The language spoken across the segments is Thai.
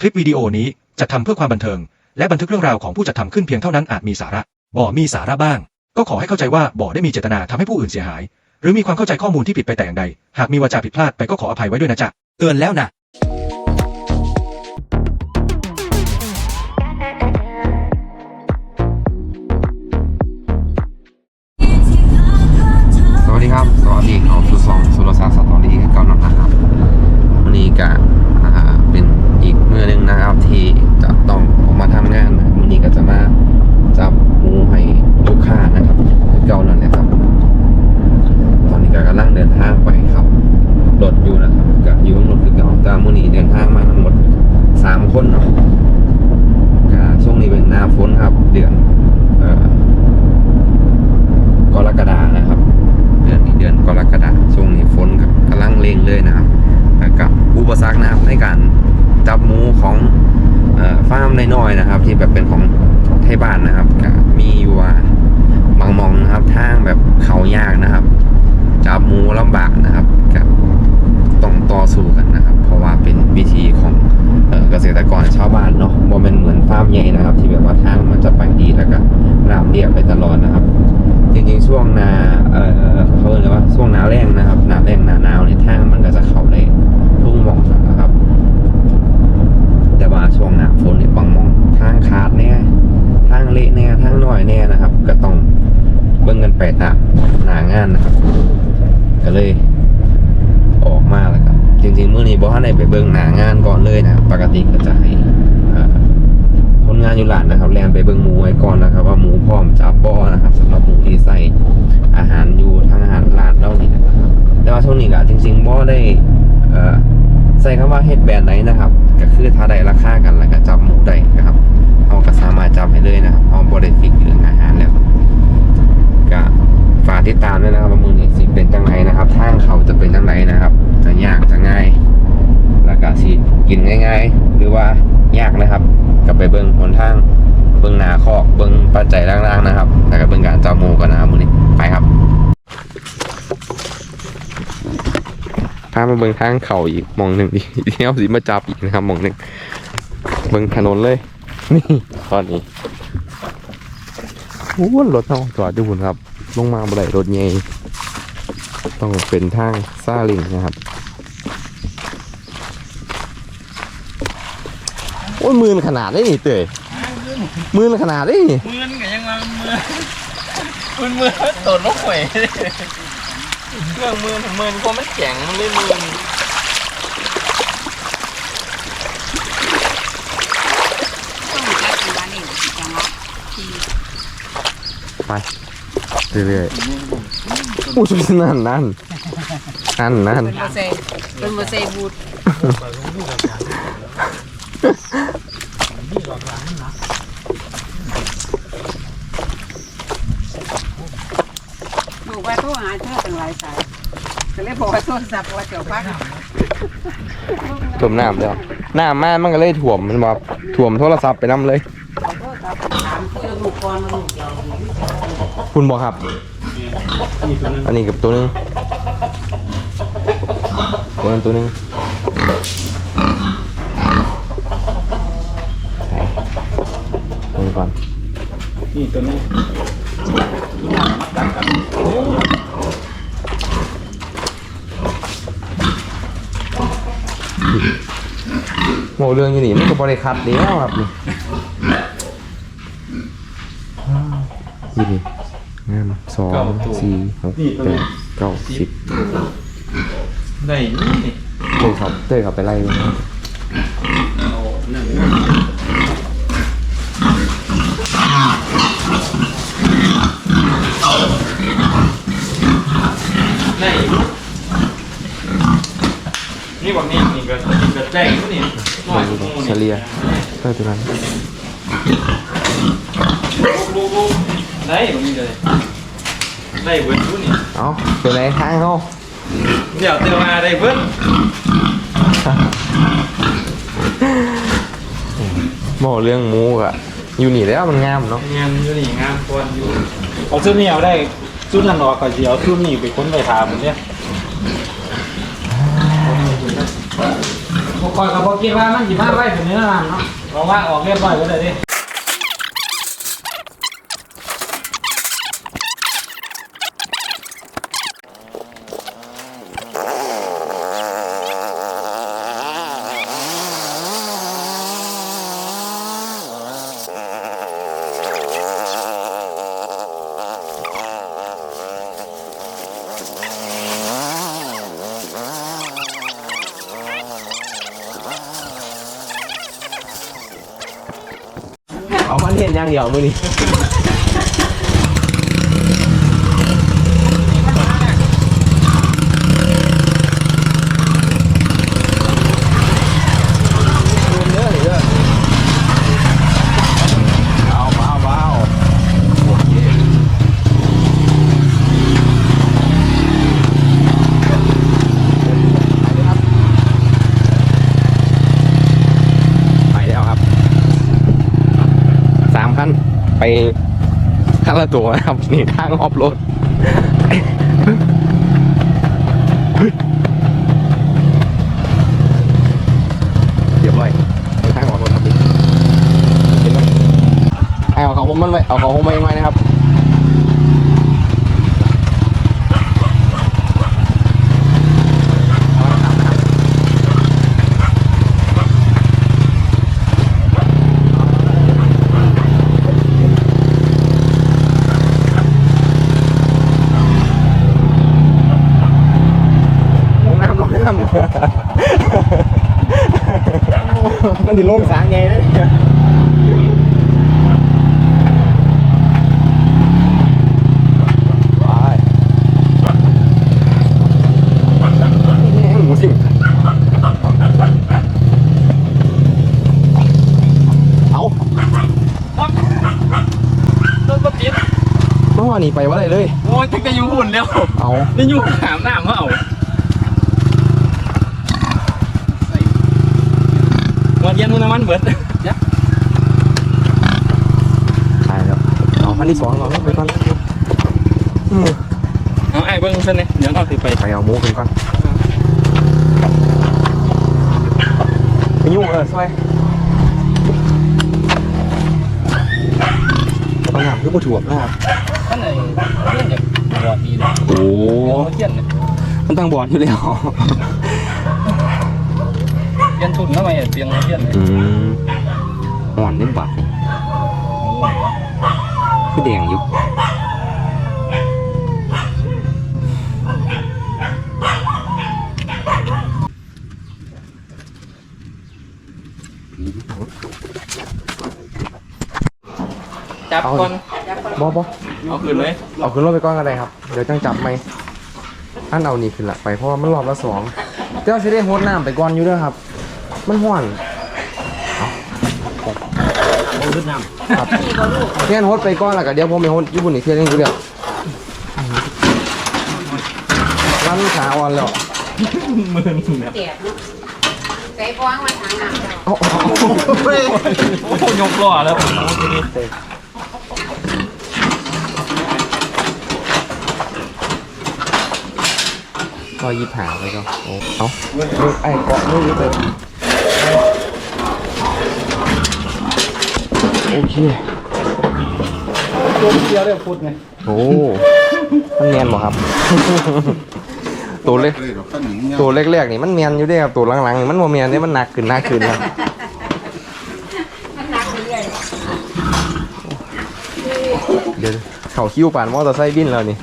คลิปวิดีโอนี้จัดทำเพื่อความบันเทิง และบันทึกเรื่องราวของผู้จัดทำขึ้นเพียงเท่านั้นอาจมีสาระบ่มีสาระบ้าง ก็ขอให้เข้าใจว่าบ่ได้มีเจตนาทำให้ผู้อื่นเสียหาย หรือมีความเข้าใจข้อมูลที่ผิดไปแต่อย่างใด หากมีวาจาผิดพลาดไปก็ขออภัยไว้ด้วยนะจ๊ะเตือนแล้วนะสวัสดีครับสวัสดีเอาสุสองสุรศักดิ์สตอรี่เก่าหนักนะครับวันนี้ก็อ่าเป็นอีกมือหนึ่งนะครับ ที่จะต้องออกมาทำงานนะวันนี้ก็จะมาจับหมูให้ลูกค้านะครับคือเก่านั่นแหละครับ ตอนนี้ก็กำลังเดินทางไปครับรถอยู่นะครับก็อยู่ข้างรถคือเก่าแต่มื้อนี้เดินทางมาทั้งหมดสามคนเนาะก็ช่วงนี้เป็นหน้าฝนครับ เดือนเอ่อกรกฎานะครับ เดือนนี้เดือนกรกฎาช่วงนี้ฝนกับกำลังเร่งเลยนะครับแล้วกับอุปสรรคนะครับในการจับหมูของเอ่อฟาร์มน้อยๆนะครับ ที่แบบเป็นของไทย บ้านนะครับก็มีอยู่ว่าบางมองนะครับทางแบบเขายากนะครับจับมูลำบากนะครับกับต้องต่อสู้กันนะครับ เพราะว่าเป็นวิธีของเกษตรกรชาวบ้านเนาะโมเป็นเหมือนฟาร์มใหญ่นะครับ ที่แบบว่าทางมันจะไปดีแล้วก็ราบเรียบไปตลอดนะครับ จริงๆช่วงนาเออเขาเรียกว่าช่วงนาแรงนะครับนาแรงนาหนาวเนี่ยทางมันก็จะเข้าได้ทุ่งมองนะครับ แต่ว่าช่วงหนาฝนเนี่ยบางมองทางขาดเนี่ย ทางเละเนี่ยทางน้อยเนี่ยนะครับ ก็ต้องเบิ่งกันไปตามหนางานนะครับ ก็เลยออกมาแล้วครับจริงๆเมื้อนี้บ่ทันได้ไปเบิ่งหนางานก่อนเลยนะปกติก็จะให้คนงานอยู่หลานนะครับแลนไปเบิ่งหมูไว้ก่อนนะครับ ว่าหมูพร้อมจับบ่อนะครับสำหรับหมูที่ใส่อาหารอยู่ทางอาหารร้านเรานี่นะครับแต่ว่าช่วงนี้ก็จริงๆบ่ได้ใส่คำว่าเฮ็ดแบรนด์ไหนนะครับ ก็คือถ้าได้ราคากันแล้วก็จับหมูได้นะครับ เราก็สามารถจับให้เลยนะครับเราบ่ได้ฟิกเรื่องอาหารแล้วก็ฝากติดตามด้วยนะครับว่ามือนี้สิเป็นจังไรนะครับทางเขาจะเป็นจังไรนะครับ จะยากจะง่าย แล้วก็สิกินง่าย ๆ หรือว่ายากนะครับกลับไปเบิ่งหนทางเบิ่งหนาคอกเบิ่งปัจจัยล่างๆนะครับ แล้วก็เบิ่งการจับมูกันนะครับมือนี้ไปครับพามาเบิ่งทางเขาอีกมองหนึ่งดิเที่ยวสิมาจับอีกนะครับมองหนึ่งเบิ่งถนนเลย นี่ตอนนี้โอ้รถต้องจอดดูพุ่นครับ ลงมาบ่ได้รถใหญ่ต้องเป็นทางซาเลิงนะครับ โอ้ยมือนขนาดได้นี่เตยมือนขนาดได้นี่มือนก็ยังมามือมือมือตดลงหวยเครื่องมือถึงมือเพราะมันแข็งมันเลยมือ ต้องมีการกินร้านนี้จังหวะที่ ไป เรื่อยๆอู้ยนั่นนั่นนั่นนั่นเป็นโมเสสเป็นโมเสสบูดบอกว่าโทรหาเธอตั้งหลายสายก็เลยบอกว่าโทรศัพท์ว่าเจ้าพักถ่วมน้ำเดียวน้ำมามันก็เลยถ่วมมันบอกถ่วมโทรศัพท์ไปน้ำเลย คุณบอกครับ อันนี้กับตัวหนึงตัวนั้นตัวหนึงใส่ตัวนี้ก่อนนี่ตัวนี้โหเรื่องอยู่นี่มันก็บริคัดแล้วครับนี่ยี่นี่งาม สองสี่หกแปดเก้าสิบได้นี่เต้ยครับเต้ยครับไปไล่เลยครับเอานั่นได้นี่บอกนี่นี่ก็นี่ก็ได้ก็นี่น่อยหมูเฉลี่ยเต้ยตัวนั้นลูกลูก ได้ตรงนี้เลยได้เบิร์ดรู้นี่เอาตัวไหนทางเขาเดี๋ยวเติมมาได้เบิร์ดบอกเรื่องหมูอะอยู่นี่แล้วมันงามเนาะงานอยู่นี่งานควรอยู่เอาชุดนี้เอาได้ชุดนั้นออกก่อนสิเอาชุดนี้ไปค้นไปถามเนี่ยพวกคอยกับพวกคิดว่ามันสิมาไว้ถึงเนื้อร้านเนาะบอกว่าออกเรียบร้อยก็ได้ดิ เอามาเรียนอย่างเดียวมือนี้เอาเบาเบาโอเคไปแล้วครับ สามคันไปคันละ ตัวนะครับนี่ทางออฟโรดเรียบร้อยไปทางออฟโรดครับเห็นไหมเอาของผมมันไว้เอาของผมไว้ไว้นะครับลงน้ำลงน้ำ มันถึงลงสางไงนะเนี่ยไปหมูสิเอารถก็ปิดเมื่อวานนี้ไปว่าอะไรเลย โอ้ยจะอยู่หุ่นแล้วเอานี่อยู่หามหน้ามาเอาวันเย็น มันน้ำมันเบิดตายแล้วเอาพันที่สองเราไปก่อนอืมเอาไอ้เบิ้งเส้นเนี่ยเดี๋ยวเอาสิไปไปเอาหมูกันก่อนไปยุ่งเออซอยต้องหามคือผู้ถ่วงนะครับท่านไหนเรื่องอย่างบอดดีเลยโอ้เทียนเนี่ยมันตั้งบอลอยู่แล้ว เทียนทุนทำไมเตียงเทียนเนี่ยอืมอ่อนนิดบาทคือแดงอยู่จับก่อนบอบอเอาคืนเลยเอาขึ้นรถไปก่อนก็ได้ครับ เดี๋ยวจังจับไหมอันเอานี่ขึ้นละไปเพราะว่ามันรอบละสองเจ้าสิได้โฮดน้ำไปก่อนอยู่เด้วยครับ มันห้อนครับเทียนโฮดไปก่อนล้วก็เดี๋ยวผมไปโฮดญี่ปุ่นอีกเทียนนึงอยู่เดียวร้านขาอ่อนแล้วแจกเนาะใส่ฟองมาถังน้ำโอ้โหยกล้อแล้วรอยยิบหาไปก็โอ้เอาไอ้เกาะเลิกยึดเลย โอเคตัวเดียวได้พุดไงโอ้มันเนียนบ่ครับ ตัวเล็ก ตัวแรกๆนี่มันเมียนอยู่เด้ครับตัวหลังๆนี่มันโมเมียนนี่มันหนักขึ้นหนักขึ้นครับมันหนักเรื่อยเดี๋ยวเขาคิ้วป่านมอเตอร์ไซค์บินแล้วนี่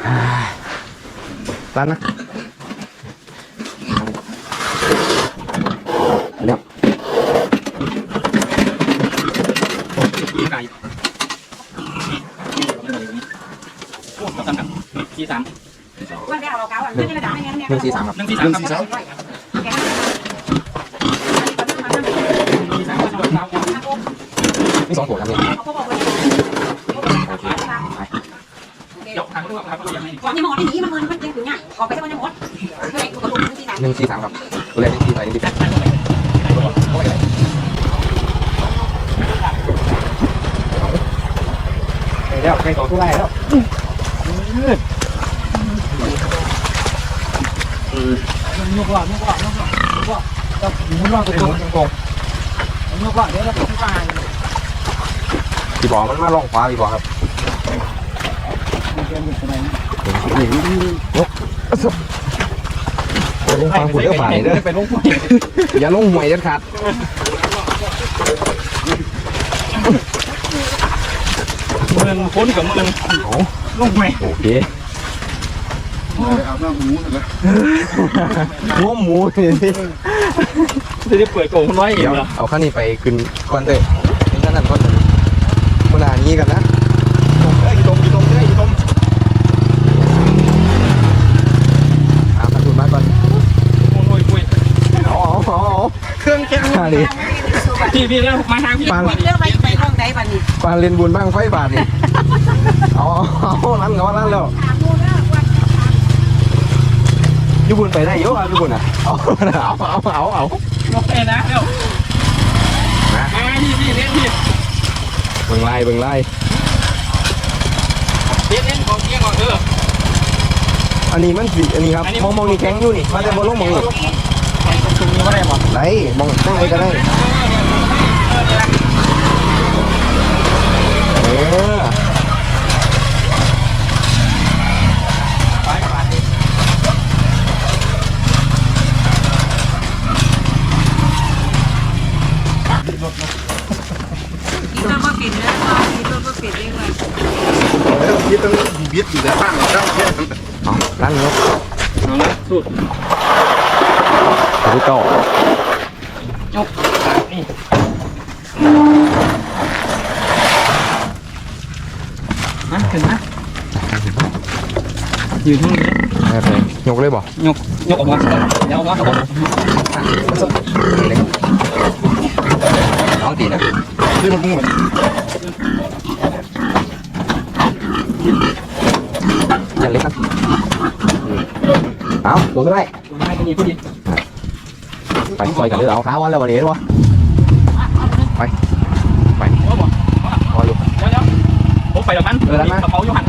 Tán á Đẹp Chị sám. Chị sám. Chị sám. Chị sám. Chị sám. Chị sám. Chị sám. Chị sám. Chị sám. อนที่หมอได้หนีมันมันมันยังถึงง่ายออกไปซะมันยังหมดเฮ้ยกูกระดูกที่สามหนึ่งสี่สามครับตัวแรกหนึ่งสี่ไปหนึ่งสี่สามแล้วใกล้ต่อทุไร่แล้วยกว่ายกว่ายกว่ายกว่าจับหมุนว่าตัวตรงยกว่าเดี๋ยวเราไปที่บ้านพี่บอกมันมาลองขวาพี่บอกครับ อย่าลงฟังคุณเด้อฝ่ายเด้อไปลงอย่าลงหวยเด็ดขาดเมืองพ้นกับเมืองลงไหมโอเคหัวหมูนี่สิจะได้เปิดโกงน้อยอีกเหรอเอาข้านี้ไปขึ้นก่อนเถอะนี่ข้างนั้นก่อนเถอะเวลานี้กันนะตรงเอ้ยอยู่ตรงอยู่ตรงเอ้ยอยู่ตรงเอาข้าคุณมาก่อน โอ้ยโอ้ย เอาเอาเอาเอาเค รื่องแข็งมาดิพี่พี่แล้วมาทางพี่ปานเรื่องไปไปห้องใดบัดนี้ปานเรียนบุญบ้างไฟบาทนี่เอาเอาเอาลั่นกับว่าลั่นแล้วอยูบุญไปได้เยอะครับอยูบุญอะเอาเอาเอาเอาเอาโอเคนะเร็วมาพี่พี่เล่นพี่เบิ่งไล่เบิ่งไล่เล่นเล่นของเกี้ยงก่อนเอออันนี้มันสิอันนี้ครับมองมองนี่แข็งอยู่นี่มาแต่บนลงมองนี่ ตรงนี้ไม่ได้หมดไหนมองตั้งไว้ก็ได้เออกินรถบ่ปิดนะกินรถบ่ปิดเองว่าเอาลั่นยกเอาละสุด ไปที่เก้านะถึงนะยืนตรงนี้โอเคยกเลยบ่ยกยกออกมาเดี๋ยวออกมาน้องตีนะอย่าเล็กครับเอาลงก็ได้ให้ตรงนี้พอดี ไปซอยกันเลยเอาขาวันแล้ววันนี้วะไปไปโอ้โหพออยู่เดี๋ยวเดี๋ยวผมไปแล้วมันกระเป๋าอยู่หัน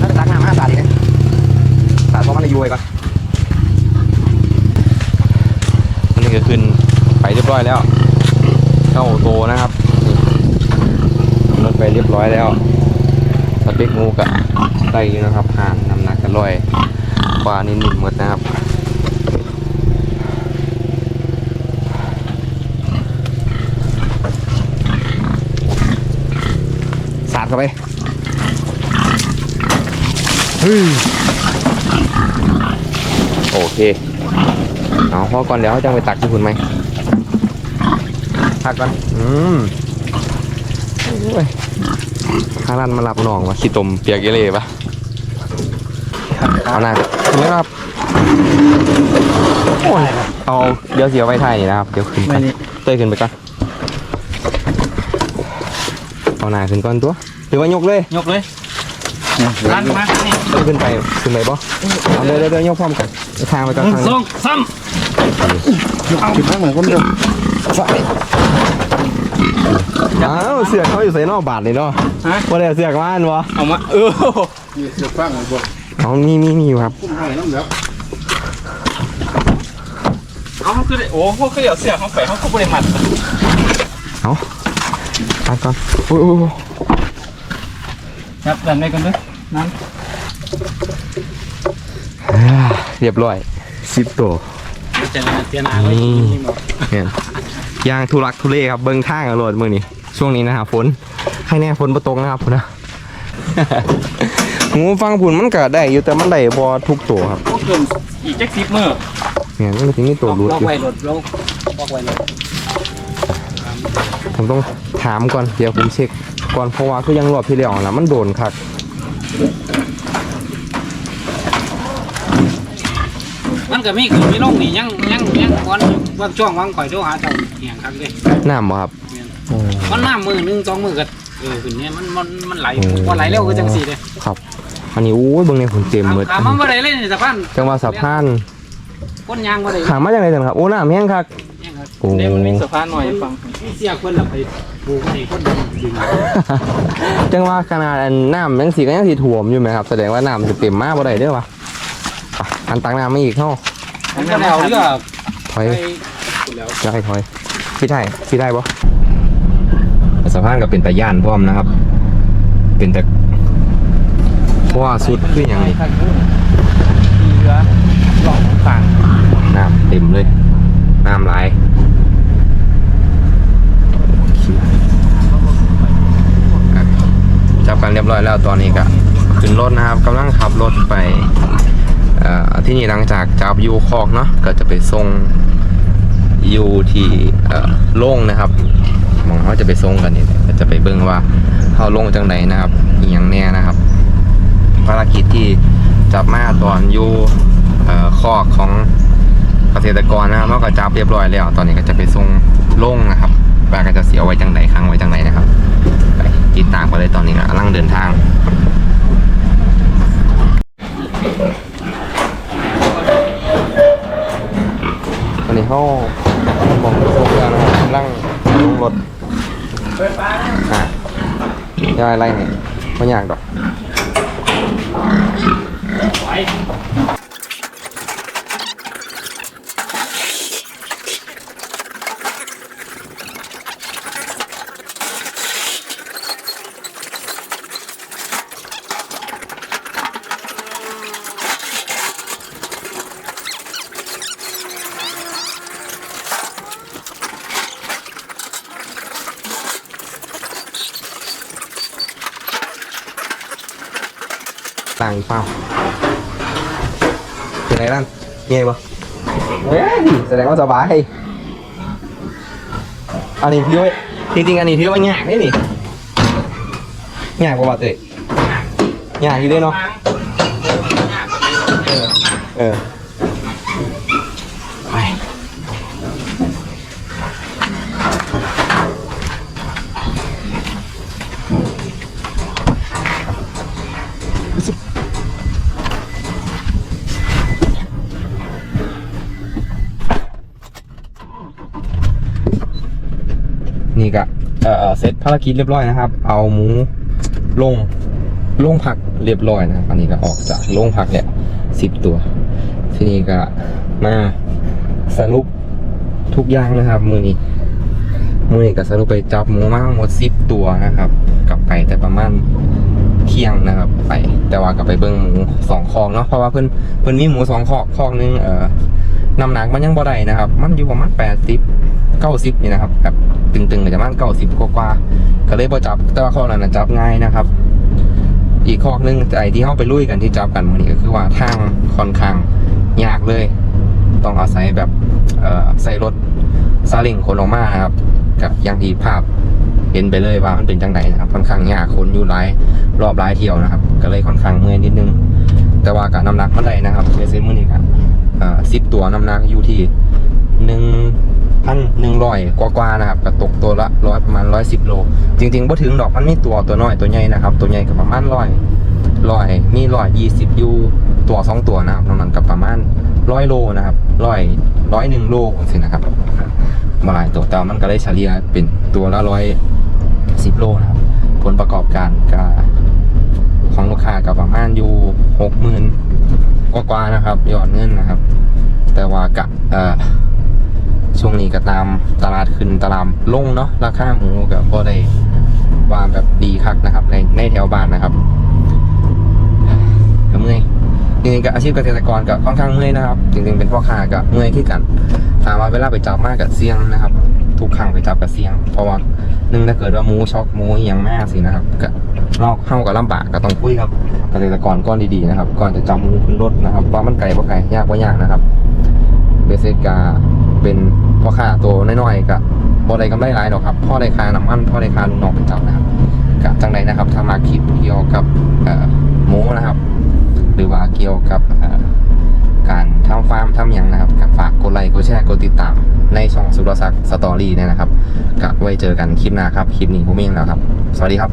น่าจะตักน้ำห้าสาดอีกนะสาดเพราะมันอายุไว้ก่อนอันนี้ก็ขึ้นไปเรียบร้อยแล้ว เข้าโตนะครับรถไปเรียบร้อยแล้วสเปกงูกะได้อยู่นะครับห่านน้ำหนักกันร้อยกว่านิดๆหมดนะครับ ดเข้าไปเฮ้ยโอเค เอาพอก่อนเดี๋ยวเขาจะไปตักที่คุณไหมพักก่อน อืมโอ้ยข้ารันมารับน้องวะขี้ตมเปียกเอเล่ปะเอาหน้าถึงแล้วครับโอ้ยเอาเดี๋ยวเสียไว้ไทยนี่นะครับ เดี๋ยวขึ้นไปเต้ยขึ้นไปก่อน เอาหน้าขึ้นก่อนตัวห รือว่ายกเลยยกเลยรันมานี่ต้องขึ้นไปขึ้นไปบ่เอาเดี๋ยวเดี๋ยวเดี๋ยวยกพร้อมกันทางไปก่อนหนึ่งทางสองสามอ้าวเสือกเขาอยู่ใส่นอกบาทเลยเนาะฮะว่าแต่เสือกว่านวะเอามาเออเอามีมีมีอยู่ครับเอาเขาคือโอ้เขาคือเดี๋ยวเสียเขาไปเขาเขาบริมัดตัดก่อนอุ้ยอุ้ยอุ้ย ครับดันไปกันด้วยนั่นอ่าเรียบร้อยสิบตัวเจนาเจนาไว้เนี่ยย่างทุลักทุเลครับเบิ้งทางอรรถมือนี้ช่วงนี้นะครับฝนให้แน่ฝนประตกนะครับพุ่นนะ งูฟังผุนมันก็ได้อยู่แต่มันได้บ่ทุกตัวครับพวกเกินอีกแจ็คซิปเมอร์เนี่ยมันก็สิมีตัวรุดล็อกอยู่ไว้รถล็อกล็อกไว้รถผมต้องถามก่อนเดี๋ยวผมเช็ค ก่อนเพราะว่าคือยังรอบที่แล้วนะมันโดนคักมันก็มีคือมีลงนี่ยังยังยังก่อนบางช่วงวางข่อยโทรหาเจ้าเหียงครั้งเด้น้ำบ่ครับโอ้มันน้ำมือหนึงสองมือก็เออขึ้นเนี่ยมันมันมันไหลโอ้พอไหลเร็วก็จังสี่เลยครับอันนี้โอ้ยเบิ่งในผลเต็มหมดถามมันบ่ได้เลยนี่สะพานจังหวะสะพานคนยางบ่ได้ขามมาจากไหนกันครับโอ้น้ำแห้งคักแห้งครับโอ้ เนี่ยมันมีสะพานหน่อยฟังนี่เสียคนละไปปลูกให้คนดึงจังว่าขนาดอันน้ำยังสีก็ยังสีถ่วมอยู่ไหมครับแสดงว่าน้ำจะเต็มมากบ่ได้เด้อวะไปอันตักน้ำไม่อีกเท่ามันก็แนวเรือถอยไปได้ถอยพี่ได้พี่ได้ปะสะพานก็เป็นตะย่านพร้อมนะครับ เป็นแต่เพราะว่าสุดคืออย่างนี้ทางนู้นเรือหลอกฝั่งน้ำเต็มเลยน้ำไหลอะจับ กันเรียบร้อยแล้วตอนนี้ก็ขึ้นรถนะครับกำลังขับรถไปที่นี่หลังจากจับยูคอกเนาะก็จะไปส่งอยูที่โล่งนะครับหมองเขาจะไปส่งกันนี่จะไปเบิ่งว่าเขาลงจังไหนนะครับอหย่างแน่นะครับ ภารกิจที่จับมาตอนอยู่คอกของเกษตรกรนะครับเราก็จับเรียบร้อยแล้ว ตอนนี้ก็จะไปส่งโล่งนะครับว่าก็จะเสียไว้จังไหนค้างไว้จังไหนนะครับ ไปติดตามกันเลยตอนนี้กำลังเดินทางตอนนี้เขาบอกส่งแล้วนะครับลังลงรถอะยายอะไรเนี่ยไม่อยากดอก เป็นไรบ้างเงี้ยปะเฮ้ยแสดงว่าสบายอันนี้ถือว่าจริงๆอันนี้ถือว่ายากนี่นี่ยากกว่าบัตรเลยยากอยู่ด้วยเนาะเออ นี่ก็เอ่อเสร็จภารกิจเรียบร้อยนะครับ เอาหมูลงลงผักเรียบร้อยนะครับ อันนี้ก็ออกจากลงผักเนี่ยสิบตัว ทีนี้ก็มาสรุปทุกอย่างนะครับ มือนี้มือนี้ก็สรุปไปจับหมูมาทั้งหมดสิบตัวนะครับ กลับไปแต่ประมาณเที่ยงนะครับ ไปแต่ว่ากลับไปเบิ้งหมูสองคอกเนาะเพราะว่าเพิ่นเพิ่นมีหมูสองคอกคอกหนึงเอ่อน้ำหนักมันยังบ่ได้นะครับ มันอยู่ประมาณแปดสิบเก้าสิบนี่นะครับแบบ ตึงๆก็จะประมาณเก้าสิบกว่าๆก็เลยพอจับแต่ว่าข้อนั้นนะจับง่ายนะครับ อีกข้อหนึงไอ้ที่เข้าไปลุยกันที่จับกันวันนี้ก็คือว่าทางค่อนข้างยากเลย ต้องอาศัยแบบใส่รถซาเล้งคนออกมาครับกับอย่างที่ภาพเห็นไปเลยว่ามันเป็นจังไดนนะครับค่อนข้างยากคนอยู่หลายรอบหลายเที่ยวนะครับ ก็เลยค่อนข้างเมื่อยนิดนึง แต่ว่าการน้ำหนักเมันได้นะครับเซนมือนี้กันสิบตัวน้ำหนักอยู่ที่หนึ่ง พันหนึ่งร้อยกว่าๆนะครับกระตกตัวละร้อยประมาณร้อยสิบโล จริงๆพอถึงดอกมันมีตัวตัวน้อยตัวใหญ่นะครับ ตัวใหญ่ก็ประมาณร้อยร้อยมีร้อยยี่สิบยูตัวสองตัวนะครับนอกนั้นก็ประมาณร้อยโลนะครับร้อยร้อยหนึ่งโลสินะครับมาหลายตัวแต่มันก็ได้เฉลี่ยเป็นตัวละร้อยสิบโลนะครับ ผลประกอบการก็ของลูกค้าก็ประมาณอยู่หกหมื่นกว่าๆนะครับยอดเงินนะครับ แต่ว่ากะเอ่อ ช่วงนี้ก็ตามตลาดขึ้นตลาดลงเนาะราคาหมูก็บ่ได้ว่าแบบดีคักนะครับ ในในแถวบ้านนะครับก็เมื่อยจริงๆก็อาชีพเกษตรกรก็ค่อนข้างเมื่อยนะครับ จริงๆเป็นพ่อค้าก็เมื่อยที่กันถามว่าเวลาไปจับมากกับเสี่ยงนะครับ ทุกครั้งไปจับกับเสี่ยง เพราะว่าหนึ่งถ้าเกิดว่าหมูช็อกหมูย่างมากสินะครับก็เราเข้ากับลำบากก็ต้องคุยกับเกษตรกรก่อนดีๆนะครับ ก่อนจะจับหมูขึ้นรถนะครับว่ามันไกลบ่ไกลยากบ่ยากนะครับเบสิกาเป็น พ่อค้าตัวน้อยๆกับพอได้กำไรหลายดอกครับพ่อได้ค่าน้ำมันพ่อได้คาลูกน้องเป็นเจับนะครับกับจังใดนะครับถ้ามาคิดเกี่ยวกับหมูนะครับ หรือว่าเกี่ยวกับการทำฟาร์มทำอย่างนะครับกับฝากกดไลค์กดแชร์กดติดตาม ในช่องสุรศักดิ์สตอรี่เนี่ยนะครับกับไว้เจอกันคลิปหน้าครับ คลิปนี้ผมเองแล้วครับ สวัสดีครับ